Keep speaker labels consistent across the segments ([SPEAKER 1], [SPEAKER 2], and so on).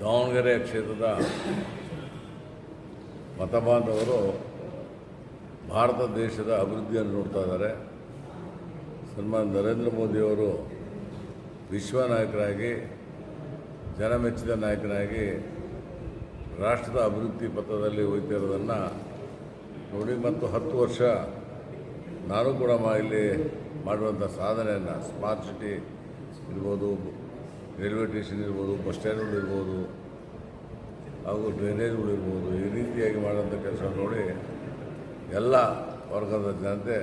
[SPEAKER 1] ದಾವಣಗೆರೆ ಕ್ಷೇತ್ರದ ಮತಬಾಂಧವರು ಭಾರತ ದೇಶದ ಅಭಿವೃದ್ಧಿಯನ್ನು ನೋಡ್ತಾ ಇದ್ದಾರೆ. ಸನ್ಮಾನ್ ನರೇಂದ್ರ ಮೋದಿಯವರು ವಿಶ್ವ ನಾಯಕರಾಗಿ, ಜನಮೆಚ್ಚಿದ ನಾಯಕನಾಗಿ ರಾಷ್ಟ್ರದ ಅಭಿವೃದ್ಧಿ ಪಥದಲ್ಲಿ ಹೋಗ್ತಿರೋದನ್ನು ನೋಡಿ ಮತ್ತು ಹತ್ತು ವರ್ಷ ನಾನು ಕೂಡ ಇಲ್ಲಿ ಮಾಡುವಂಥ ಸಾಧನೆಯನ್ನು ಸ್ಮಾರ್ಟ್ ಸಿಟಿ ಇರ್ಬೋದು ರೈಲ್ವೆ ಸ್ಟೇಷನ್ ಇರ್ಬೋದು, ಬಸ್ ಸ್ಟ್ಯಾಂಡ್ಗಳು ಇರ್ಬೋದು, ಹಾಗೂ ಡ್ರೈನೇಜ್ಗಳು ಇರ್ಬೋದು, ಈ ರೀತಿಯಾಗಿ ಮಾಡುವಂಥ ಕೆಲಸ ನೋಡಿ ಎಲ್ಲ ವರ್ಗದ ಜನತೆ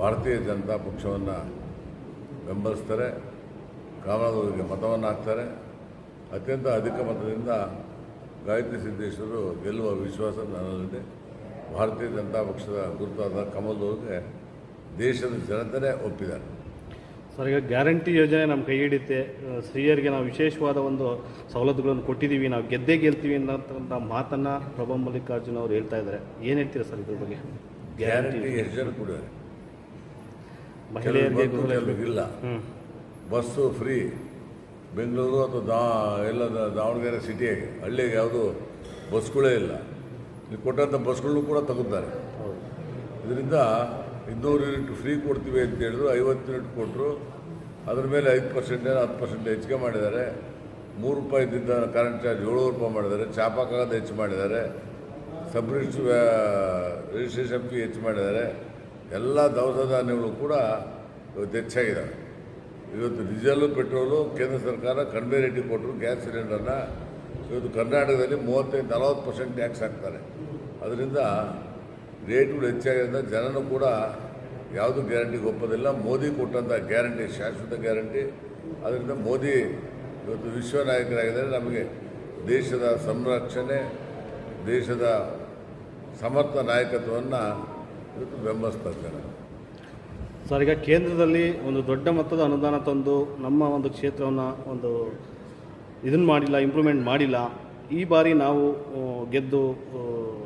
[SPEAKER 1] ಭಾರತೀಯ ಜನತಾ ಪಕ್ಷವನ್ನು ಬೆಂಬಲಿಸ್ತಾರೆ, ಕಾಮರಾಜರಿಗೆ ಮತವನ್ನು ಹಾಕ್ತಾರೆ. ಅತ್ಯಂತ ಅಧಿಕ ಮತದಿಂದ ಗಾಯತ್ರಿ ಸಿದ್ದೇಶ್ವರು ಗೆಲ್ಲುವ ವಿಶ್ವಾಸ ನನ್ನಲ್ಲಿದೆ. ಭಾರತೀಯ ಜನತಾ ಪಕ್ಷದ ಗುರುತಾದ ಕಮಲವರಿಗೆ ದೇಶದ ಜನತೆನೇ ಒಪ್ಪಿದ್ದಾರೆ.
[SPEAKER 2] ಸರ್ ಈಗ ಗ್ಯಾರಂಟಿ ಯೋಜನೆ ನಮ್ಮ ಕೈ ಹಿಡಿಯುತ್ತೆ. ಆ, ಸ್ತ್ರೀಯರಿಗೆ ನಾವು ವಿಶೇಷವಾದ ಒಂದು ಸವಲತ್ತುಗಳನ್ನು ಕೊಟ್ಟಿದ್ದೀವಿ. ನಾವು ಗೆದ್ದೇ ಗೆಲ್ತೀವಿ ಅನ್ನೋಂಥ ಮಾತನ್ನು ಪ್ರಭಾ ಮಲ್ಲಿಕಾರ್ಜುನ ಅವರು ಹೇಳ್ತಾ ಇದ್ದಾರೆ. ಏನು ಹೇಳ್ತೀರಾ ಸರ್ ಇದ್ರ ಬಗ್ಗೆ?
[SPEAKER 1] ಗ್ಯಾರಂಟಿ ಯೋಜನೆ ಕೂಡ
[SPEAKER 2] ಮಹಿಳೆಯರಿಗೆ
[SPEAKER 1] ಇಲ್ಲ. Bus free. ಬೆಂಗಳೂರು ಅಥವಾ ದಾ ಎಲ್ಲ ದಾವಣಗೆರೆ ಸಿಟಿಯಾಗೆ ಹಳ್ಳಿಗೆ ಯಾವುದು ಬಸ್ಗಳೇ ಇಲ್ಲ. ಇಲ್ಲಿ ಕೊಟ್ಟಂಥ ಬಸ್ಗಳನ್ನೂ ಕೂಡ ತಗುತ್ತಾರೆ
[SPEAKER 2] ಹೌದು.
[SPEAKER 1] ಇದರಿಂದ ಇನ್ನೂರು ಯೂನಿಟ್ ಫ್ರೀ ಕೊಡ್ತೀವಿ ಅಂತ ಹೇಳಿದ್ರು, ಐವತ್ತು ಯೂನಿಟ್ ಕೊಟ್ಟರು ಅದ್ರ ಮೇಲೆ ಐದು ಪರ್ಸೆಂಟ್ ಹತ್ತು ಪರ್ಸೆಂಟ್ ಹೆಚ್ಚಿಗೆ ಮಾಡಿದ್ದಾರೆ. ಮೂರು ರೂಪಾಯಿದಿಂದ ಕರೆಂಟ್ ಚಾರ್ಜ್ ಏಳು ರೂಪಾಯಿ ಮಾಡಿದ್ದಾರೆ. ಚಾಪಕಾಗದ ಹೆಚ್ಚು ಮಾಡಿದ್ದಾರೆ. ಸಬ್ ರಿಜಿಸ್ಟ್ರ್ ರಿಜಿಸ್ಟ್ರೇಷನ್ ಫೀ ಹೆಚ್ಚು ಮಾಡಿದ್ದಾರೆ. ಎಲ್ಲ ದವಸ ಧಾನ್ಯಗಳು ಕೂಡ ಇವತ್ತು ಹೆಚ್ಚಾಗಿದ್ದಾವೆ. ಇವತ್ತು ಡೀಸೆಲು ಪೆಟ್ರೋಲು, ಕೇಂದ್ರ ಸರ್ಕಾರ ಕಡಿಮೆ ರೇಟಿಗೆ ಕೊಟ್ಟರು ಗ್ಯಾಸ್ ಸಿಲಿಂಡರ್ನ. ಇವತ್ತು ಕರ್ನಾಟಕದಲ್ಲಿ ಮೂವತ್ತೈದು ನಲವತ್ತು ಪರ್ಸೆಂಟ್ ಟ್ಯಾಕ್ಸ್ ಹಾಕ್ತಾರೆ. ಅದರಿಂದ ರೇಟ್ಗಳು ಹೆಚ್ಚಾಗಿರೋದ್ರಿಂದ ಜನನೂ ಕೂಡ ಯಾವುದು ಗ್ಯಾರಂಟಿಗೆ ಒಪ್ಪೋದಿಲ್ಲ. ಮೋದಿ ಕೊಟ್ಟಂಥ ಗ್ಯಾರಂಟಿ, ಶಾಶ್ವತ ಗ್ಯಾರಂಟಿ. ಅದರಿಂದ ಮೋದಿ ಇವತ್ತು ವಿಶ್ವ ನಾಯಕರಾಗಿದ್ದಾರೆ. ನಮಗೆ ದೇಶದ ಸಂರಕ್ಷಣೆ, ದೇಶದ ಸಮರ್ಥ ನಾಯಕತ್ವವನ್ನು ಇವತ್ತು ಬೆಂಬಲಿಸ್ತಾ
[SPEAKER 2] ಸರ್, ಈಗ ಕೇಂದ್ರದಲ್ಲಿ ಒಂದು ದೊಡ್ಡ ಮೊತ್ತದ ಅನುದಾನ ತಂದು ನಮ್ಮ ಒಂದು ಕ್ಷೇತ್ರವನ್ನು ಒಂದು ಇದನ್ನು ಮಾಡಿಲ್ಲ ಇಂಪ್ರೂವ್ಮೆಂಟ್ ಮಾಡಿಲ್ಲ. ಈ ಬಾರಿ ನಾವು ಗೆದ್ದು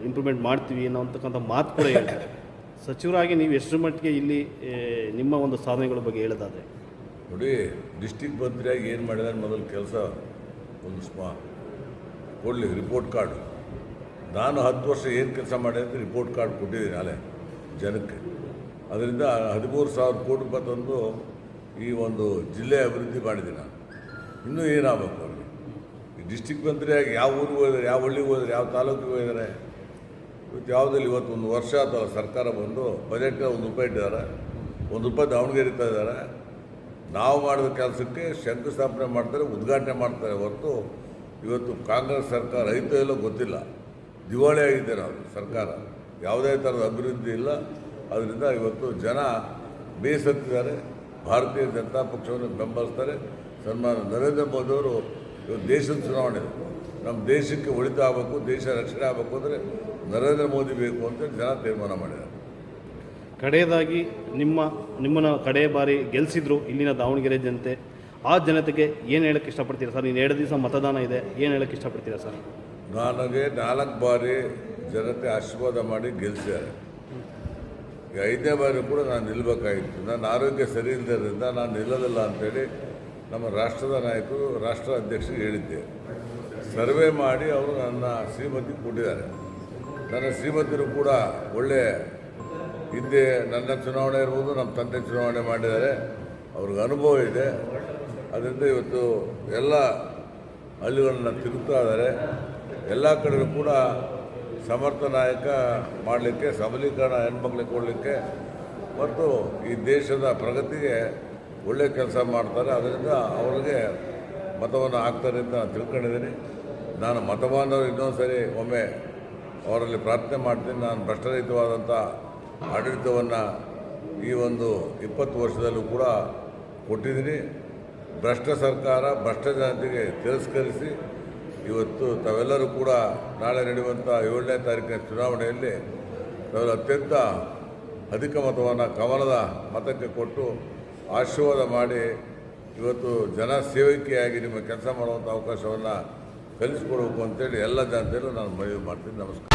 [SPEAKER 2] ಇಂಪ್ರೂವ್ಮೆಂಟ್ ಮಾಡ್ತೀವಿ ಅನ್ನೋಂತಕ್ಕಂಥ ಮಾತು ಕೂಡ ಹೇಳ್ತಾರೆ. ಸಚಿವರಾಗಿ ನೀವು ಎಷ್ಟರ ಮಟ್ಟಿಗೆ ಇಲ್ಲಿ ನಿಮ್ಮ ಒಂದು ಸಾಧನೆಗಳ ಬಗ್ಗೆ ಹೇಳೋದಾದ್ರೆ?
[SPEAKER 1] ನೋಡಿ ಡಿಸ್ಟಿಕ್ ಮಂತ್ರಿಯಾಗಿ ಏನು ಮಾಡಿದಾರೆ ಮೊದಲು ಕೆಲಸ ಒಂದು ಸ್ಮಾ ಕೊಡಲಿ ರಿಪೋರ್ಟ್ ಕಾರ್ಡ್ ನಾನು ಹತ್ತು ವರ್ಷ ಏನು ಕೆಲಸ ಮಾಡಿದೆ ಅಂತ ರಿಪೋರ್ಟ್ ಕಾರ್ಡ್ ಕೊಟ್ಟಿದ್ದೀನಿ ಅಲ್ಲೇ ಜನಕ್ಕೆ. ಅದರಿಂದ ಹದಿಮೂರು ಸಾವಿರ ಕೋಟಿ ರೂಪಾಯಿ ತಂದು ಈ ಒಂದು ಜಿಲ್ಲೆ ಅಭಿವೃದ್ಧಿ ಮಾಡಿದ್ದೀನಿ ನಾನು. ಇನ್ನೂ ಏನಾಗಬೇಕು ಅವ್ರಿಗೆ? ಡಿಸ್ಟಿಕ್ ಮಂತ್ರಿಯಾಗಿ ಯಾವ ಊರಿಗೆ ಹೋದರೆ, ಯಾವ ಹಳ್ಳಿಗೆ ಹೋದರೆ, ಯಾವ ತಾಲೂಕಿಗೆ ಇವತ್ತು ಯಾವುದಲ್ಲಿ ಇವತ್ತು ಒಂದು ವರ್ಷ ಅಥವಾ ಸರ್ಕಾರ ಬಂದು ಬಜೆಟ್ಗೆ ಒಂದು ರೂಪಾಯಿ ಇಟ್ಟಿದ್ದಾರೆ, ಒಂದು ರೂಪಾಯಿ ದಾವಣಗೆರೆ ಇದ್ದಾರೆ. ನಾವು ಮಾಡಿದ ಕೆಲಸಕ್ಕೆ ಶಂಕುಸ್ಥಾಪನೆ ಮಾಡ್ತಾರೆ, ಉದ್ಘಾಟನೆ ಮಾಡ್ತಾರೆ ಹೊರತು ಇವತ್ತು ಕಾಂಗ್ರೆಸ್ ಸರ್ಕಾರ ಐತೋ ಇಲ್ಲೋ ಗೊತ್ತಿಲ್ಲ. ದಿವಾಳಿ ಆಗಿದೆ ನಾವು ಸರ್ಕಾರ. ಯಾವುದೇ ಥರದ ಅಭಿವೃದ್ಧಿ ಇಲ್ಲ. ಅದರಿಂದ ಇವತ್ತು ಜನ ಬೇಸತ್ತಿದ್ದಾರೆ. ಭಾರತೀಯ ಜನತಾ ಪಕ್ಷವನ್ನು ಬೆಂಬಲಿಸ್ತಾರೆ. ಸನ್ಮಾನ ನರೇಂದ್ರ ಮೋದಿಯವರು ಇವತ್ತು ದೇಶದ ಚುನಾವಣೆ ನಮ್ಮ ದೇಶಕ್ಕೆ ಒಳಿತ ಆಗಬೇಕು ದೇಶ ರಕ್ಷಣೆ ಆಗಬೇಕು ಅಂದರೆ ನರೇಂದ್ರ ಮೋದಿ ಬೇಕು ಅಂತ ಜನ ತೀರ್ಮಾನ ಮಾಡಿದ್ದಾರೆ.
[SPEAKER 2] ಕಡೆಯದಾಗಿ ನಿಮ್ಮ ನಿಮ್ಮನ್ನು ಕಡೆ ಬಾರಿ ಗೆಲ್ಲಿಸಿದ್ರು ಇಲ್ಲಿನ ದಾವಣಗೆರೆ ಜನತೆ ಆ ಜನತೆಗೆ ಏನು ಹೇಳಕ್ಕೆ ಇಷ್ಟಪಡ್ತೀರಾ ಸರ್? ನೀನು ಎರಡು ದಿವಸ ಮತದಾನ ಇದೆ ಏನು ಹೇಳಕ್ಕೆ ಇಷ್ಟಪಡ್ತೀರಾ ಸರ್?
[SPEAKER 1] ನನಗೆ ನಾಲ್ಕು ಬಾರಿ ಜನತೆ ಆಶೀರ್ವಾದ ಮಾಡಿ ಗೆಲ್ಲಿಸಿದ್ದಾರೆ ಈ ಐದನೇ ಬಾರಿ ಕೂಡ ನಾನು ನಿಲ್ಲಬೇಕಾಗಿತ್ತು ನನ್ನ ಆರೋಗ್ಯ ಸರಿ ಇಲ್ಲದರಿಂದ ನಾನು ನಿಲ್ಲೋದಿಲ್ಲ ಅಂತೇಳಿ ನಮ್ಮ ರಾಷ್ಟ್ರದ ನಾಯಕರು ರಾಷ್ಟ್ರ ಅಧ್ಯಕ್ಷರಿಗೆ ಹೇಳಿದ್ದೆ. ಸರ್ವೆ ಮಾಡಿ ಅವರು ನನ್ನ ಶ್ರೀಮತಿ ಕೊಟ್ಟಿದ್ದಾರೆ. ನನ್ನ ಶ್ರೀಮತಿರು ಕೂಡ ಒಳ್ಳೆ ಹಿಂದೆ ನನ್ನ ಚುನಾವಣೆ ಇರ್ಬೋದು, ನಮ್ಮ ತಂದೆ ಚುನಾವಣೆ ಮಾಡಿದ್ದಾರೆ. ಅವ್ರಿಗೆ ಅನುಭವ ಇದೆ. ಅದರಿಂದ ಇವತ್ತು ಎಲ್ಲ ಹಳ್ಳಿಗಳನ್ನ ತಿರುಗ್ತಾ ಇದ್ದಾರೆ. ಎಲ್ಲ ಕಡೆಯೂ ಕೂಡ ಸಮರ್ಥ ನಾಯಕ ಮಾಡಲಿಕ್ಕೆ, ಸಬಲೀಕರಣ ಹೆಣ್ಮಕ್ಳಿಗೆ ಕೊಡಲಿಕ್ಕೆ, ಮತ್ತು ಈ ದೇಶದ ಪ್ರಗತಿಗೆ ಒಳ್ಳೆಯ ಕೆಲಸ ಮಾಡ್ತಾರೆ. ಅದರಿಂದ ಅವರಿಗೆ ಮತವನ್ನು ಹಾಕ್ತಾರೆ ಅಂತ ನಾನು ತಿಳ್ಕೊಂಡಿದ್ದೀನಿ. ನಾನು ಮತಬಾಂಧವರು ಇನ್ನೊಂದು ಸರಿ ಒಮ್ಮೆ ಅವರಲ್ಲಿ ಪ್ರಾರ್ಥನೆ ಮಾಡ್ತೀನಿ. ನಾನು ಭ್ರಷ್ಟರಹಿತವಾದಂಥ ಆಡಳಿತವನ್ನು ಈ ಒಂದು ಇಪ್ಪತ್ತು ವರ್ಷದಲ್ಲೂ ಕೂಡ ಕೊಟ್ಟಿದ್ದೀನಿ. ಭ್ರಷ್ಟ ಸರ್ಕಾರ ಭ್ರಷ್ಟ ಜನತೆಗೆ ತಿರಸ್ಕರಿಸಿ ಇವತ್ತು ತಾವೆಲ್ಲರೂ ಕೂಡ ನಾಳೆ ನಡೆಯುವಂಥ ಏಳನೇ ತಾರೀಕಿನ ಚುನಾವಣೆಯಲ್ಲಿ ತಾವೆಲ್ಲ ಅತ್ಯಂತ ಅಧಿಕ ಮತವನ್ನು ಕಮಲದ ಮತಕ್ಕೆ ಕೊಟ್ಟು ಆಶೀರ್ವಾದ ಮಾಡಿ ಇವತ್ತು ಜನ ಸೇವಕಿಯಾಗಿ ನಿಮಗೆ ಕೆಲಸ ಮಾಡುವಂಥ ಅವಕಾಶವನ್ನು ಕಲಿಸ್ಕೊಡ್ಬೇಕು ಅಂತೇಳಿ ಎಲ್ಲ ಜನತೆಯಲ್ಲೂ ನಾನು ಮನವಿ ಮಾಡ್ತೀನಿ. ನಮಸ್ಕಾರ.